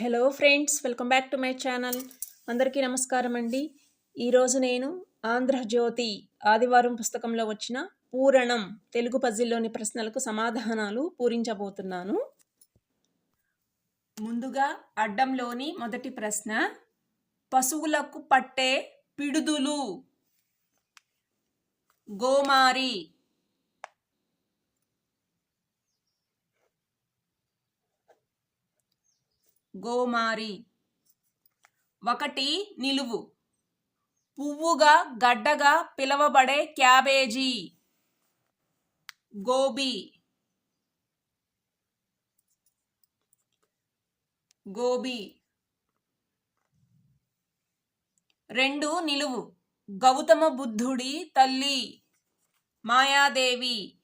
Hello friends welcome back to my channel అందరికీ నమస్కారం అండి. ఈరోజు నేను ఆంధ్రజ్యోతి ఆదివారం పుస్తకంలో వచ్చిన పూరణం తెలుగు పజిల్లోని ప్రశ్నలకు సమాధానాలు పూరించబోతున్నాను. ముందుగా అడ్డంలోని మొదటి ప్రశ్న పశువులకు పట్టే పిడుదులు. గోమారి. గోమారి. ఒకటి నిలువు. పువ్వుగా గడ్డగా పిలవబడే క్యాబేజీ. గోబీ. గోబీ. రెండు నిలువు. గౌతమ బుద్ధుడి తల్లి. మాయాదేవి.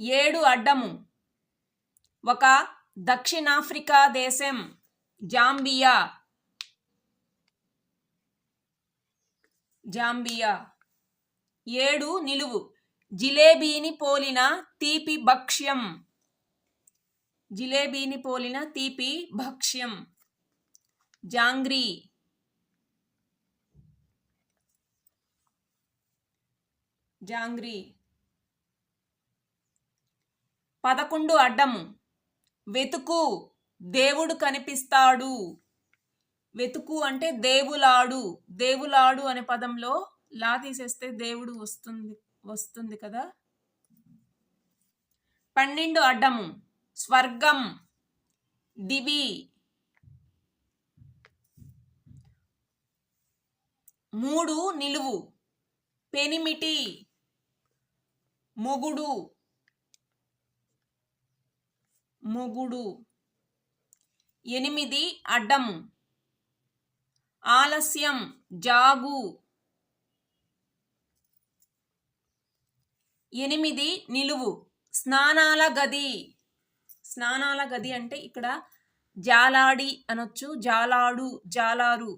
ఏడు అడ్డము. ఒక దక్షిణాఫ్రికా దేశం జాంబియా. జాంబియా. ఏడు నిలువు. జిలేబీని పోలిన తీపి భక్ష్యం. జిలేబీని పోలిన తీపి భక్ష్యం. జాంగ్రీ. జాంగ్రీ. పదకొండు అడ్డము. వెతుకు దేవుడు కనిపిస్తాడు. వెతుకు అంటే దేవులాడు. దేవులాడు అనే పదంలో లా తీసేస్తే దేవుడు వస్తుంది వస్తుంది కదా. పన్నెండు అడ్డము. స్వర్గం దివి. మూడు నిలువు. పెనిమిటి మొగుడు. మొగుడు. ఎనిమిది అడ్డం ఆలస్యం జాగు. ఎనిమిది నిలువు. స్నానాల గది. స్నానాల గది అంటే ఇక్కడ జాలాడి అనొచ్చు జాలాడు జాలారు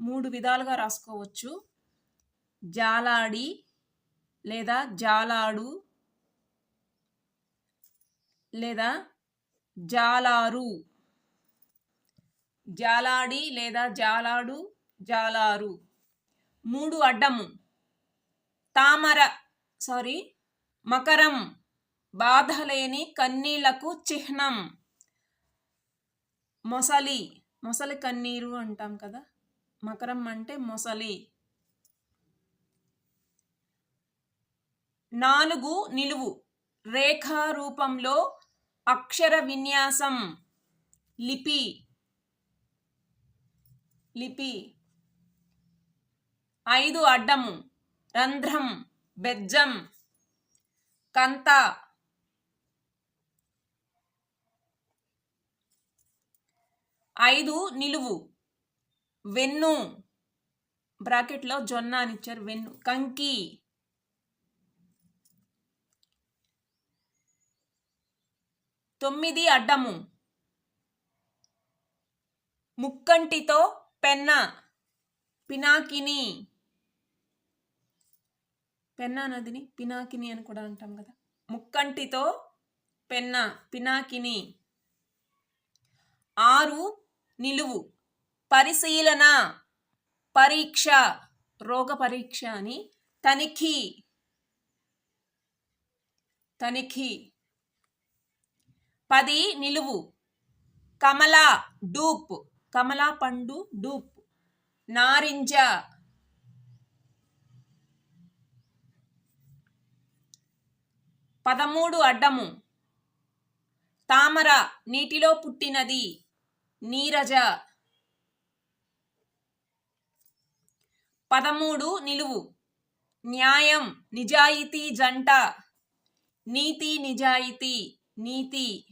మూడు విధాలుగా రాసుకోవచ్చు. జాలాడి లేదా జాలాడు లేదా జాలారు. జాలాడి లేదా జాలాడు జాలారు. మూడు అడ్డము. తామర సారీ మకరం. బాధలేని కన్నీళ్ళకు చిహ్నం. మొసలి. మొసలి కన్నీరు అంటాం కదా? మకరం అంటే మొసలి. నాలుగు నిలువు. రేఖారూపంలో రూపంలో అక్షర విన్యాసం లిపి. లిపి. ఐదు అడ్డము రంధ్రం బెజ్జం కంత. ఐదు నిలువు వెన్ను. బ్రాకెట్లో జొన్న అని ఇచ్చారు వెన్ను. కంకి. తొమ్మిది అడ్డము. ముక్కంటితో పెన్న పినాకిని. పెన్న నదిని పినాకిని అని కూడా అంటాం కదా. ముక్కంటితో పెన్న పినాకిని. ఆరు నిలువు. పరిశీలన పరీక్ష. రోగ పరీక్ష అని తనిఖీ. తనిఖీ. పది నిలువు. కమలా డూప్. కమలా పండు డూప్. నారింజ. పదమూడు అడ్డము. తామర నీటిలో పుట్టినది. నీరజ. పదమూడు నిలువు. న్యాయం నిజాయితీ జంట. నీతి నిజాయితీ నీతి.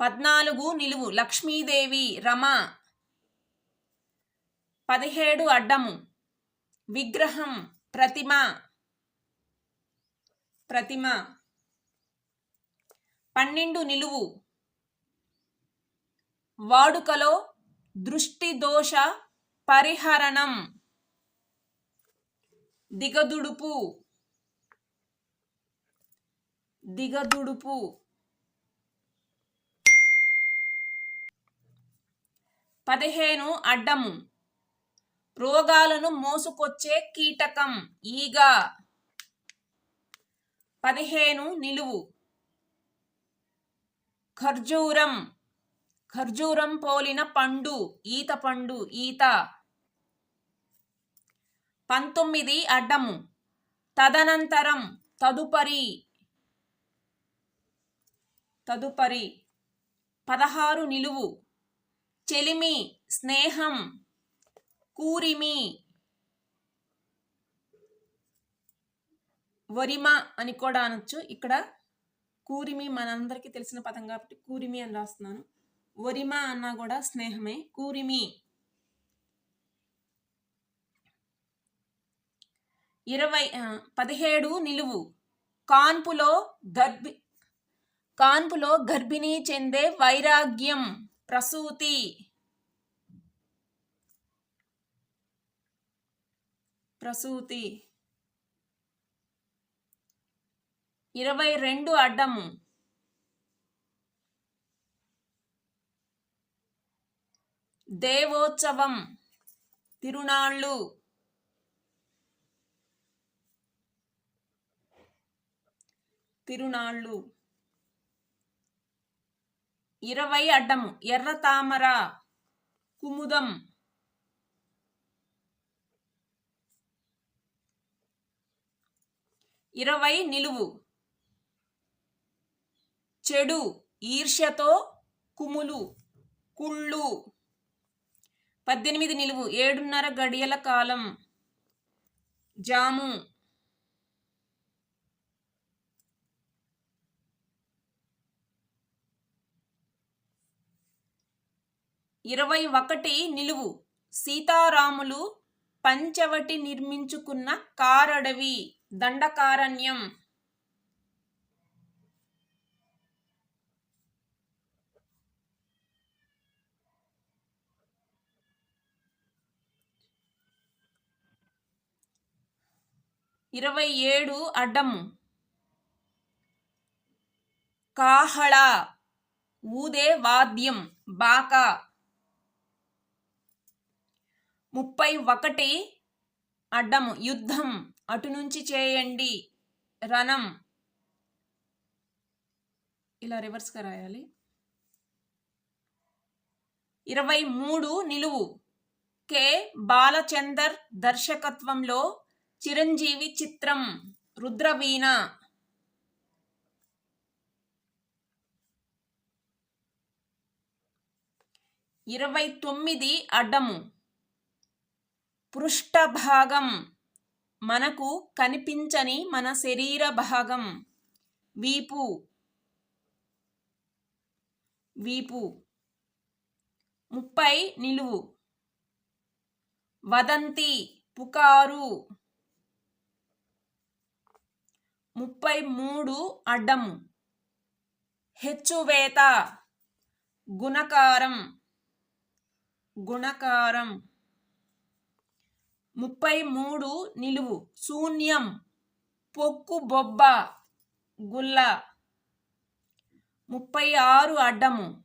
పద్నాలుగు నిలువు లక్ష్మీదేవి రమ. పదిహేడు అడ్డము విగ్రహం ప్రతిమ. ప్రతిమ. పన్నెండు నిలువు వాడుకలో దృష్టి దోష పరిహరణం. దిగదుడుపు. దిగదుడుపు. పదిహేను అడ్డము. రోగాలను మోసుకొచ్చే కీటకం ఈగ. పదిహేను నిలువు. ఖర్జూరం. ఖర్జూరం పోలిన పండు ఈత పండు ఈత. పంతొమ్మిది అడ్డము. తదనంతరం తదుపరి. తదుపరి. పదహారు నిలువు. చెలిమి స్నేహం కూరిమి వరిమ అని కూడా అనొచ్చు. ఇక్కడ కూరిమి మనందరికీ తెలిసిన పదం కాబట్టి కూరిమి అని రాస్తున్నాను. వరిమ అన్నా కూడా స్నేహమే. కూరిమి. ఇరవై పదిహేడు నిలువు. కాన్పులో గర్భి కాన్పులో గర్భిణీ చెందే వైరాగ్యం. ప్రసూతి. ప్రసూతి. ఇరవై రెండు అడ్డము. దేవోత్సవం. తిరునాళ్ళు. తిరునాళ్ళు. ఇరవై అడ్డము ఎర్ర తామర కుముదం. ఇరవై నిలువు. చెడు ఈర్ష్యతో కుములు కుళ్ళు. పద్దెనిమిది నిలువు ఏడున్నర గడియల కాలం. జాము. ఇరవై ఒకటి నిలువు. సీతారాములు పంచవటి నిర్మించుకున్న కారడవి. దండకారణ్యం. ఇరవై ఏడు అడ్డము. కాహళ. ఊదే వాద్యం బాకా. ముప్పై ఒకటి అడ్డము యుద్ధం. అటు నుంచి చేయండి. రణం. ఇలా రివర్స్గా రాయాలి. ఇరవై మూడు నిలువు. కె. బాలచందర్ దర్శకత్వంలో చిరంజీవి చిత్రం రుద్రవీణ. ఇరవై తొమ్మిది అడ్డము. పృష్ఠభాగం మనకు కనిపించని మన శరీర భాగం. వీపు. వీపు. ముప్పై నిలువు. వదంతి. పుకారు. ముప్పై మూడు అడ్డము. హెచ్చువేత. గుణకారం. గుణకారం. ముప్పై మూడు నిలువు. శూన్యం. పొక్కు బొబ్బ గుల్ల. ముప్పై ఆరు అడ్డము.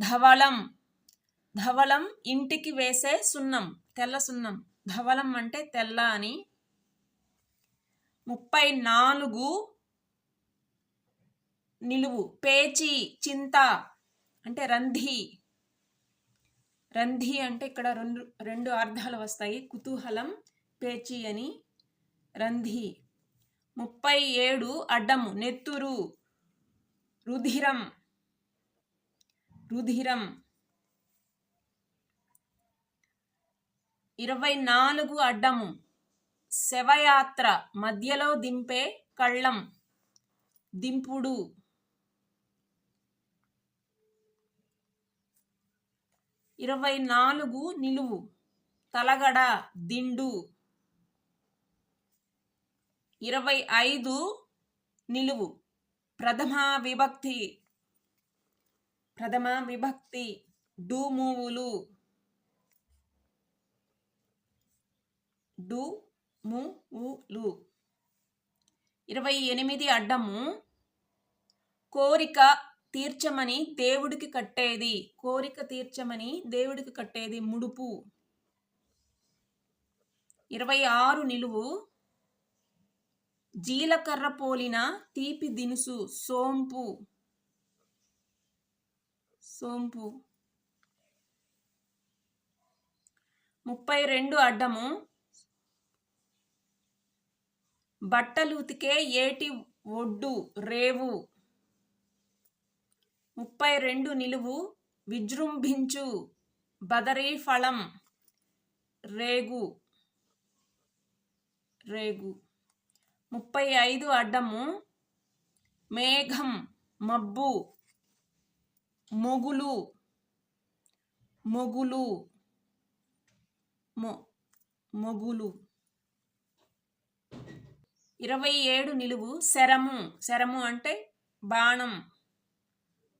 ధవళం. ధవళం ఇంటికి వేసే సున్నం. తెల్ల సున్నం. ధవళం అంటే తెల్ల అని. ముప్పై నాలుగు నిలువు. పేచి చింత అంటే రంధి. రంధి అంటే ఇక్కడ రెండు రెండు అర్థాలు వస్తాయి. కుతూహలం పేచి అని. రంధి. ముప్పై ఏడు అడ్డము నెత్తురు. రుధిరం. రుధిరం. ఇరవై నాలుగు అడ్డము శవయాత్ర మధ్యలో దింపే కళ్ళం. దింపుడు. ఇరవై నాలుగు నిలువు. తలగడ దిండు. ఇరవై ఐదు నిలువు. ప్రథమ విభక్తి. ప్రథమ విభక్తి. డూమూవులు. డు ము ఉలు ఇరవై ఎనిమిది అడ్డము. కోరిక తీర్చమని దేవుడికి కట్టేది. కోరిక తీర్చమని దేవుడికి కట్టేది ముడుపు. ఇరవై ఆరు నిలువు. జీలకర్ర పోలిన తీపి దినుసు సోంపు. సోంపు. ముప్పై రెండు అడ్డము. బట్టలు ఉతికే ఏటి ఒడ్డు రేవు. ముప్పై రెండు నిలువు విజృంభించు బదరీ ఫలం రేగు. రేగు. ముప్పై ఐదు అడ్డము మేఘం మబ్బు మొగులు మొగులు మొ మొగులు. ఇరవై ఏడు నిలువు శరము. శరము అంటే బాణం.